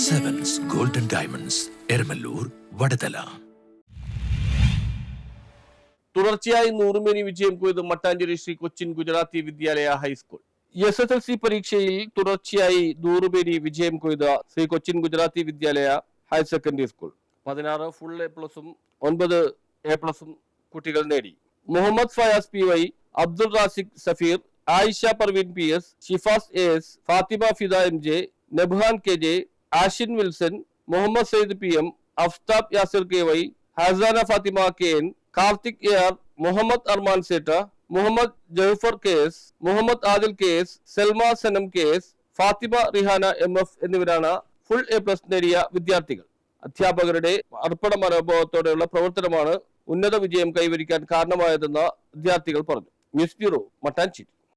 Diamonds Eramallur Vadathala തുടർച്ചയായി നൂറുമേനി വിജയം കൊയ്ത് Mattancherry Sree Cochin Gujarati Vidyalaya high school. S S L C പരീക്ഷയിൽ തുടർച്ചയായി നൂറുമേനി വിജയം കൊയ്ത Sree Cochin Gujarati Vidyalaya higher secondary school. പതിനാറ് ഫുൾ എ പ്ലസും ഒൻപത് എ പ്ലസും കുട്ടികൾ നേടി. Muhammad Fayas P Y Abdul Raziq Safeer Ayisha Parveen P S Shifas A S Fathima Fida M J Nabhan K J Ashin Wilson Muhammad Sayyid P M Aftab Yasir K Y Hasana Fathima K N Karthik A R Muhammad Arman Sait Muhammad Jahafar K S Muhammad Adil K S Salma Sanam K S Fathima Rihana M F എന്നിവരാണ് full A plus നേടിയ വിദ്യാർത്ഥികൾ. അധ്യാപകരുടെ അർപ്പണ മനോഭാവത്തോടെയുള്ള പ്രവർത്തനമാണ് ഉന്നത വിജയം കൈവരിക്കാൻ കാരണമായതെന്ന് വിദ്യാർത്ഥികൾ പറഞ്ഞു. News bureau Mattancherry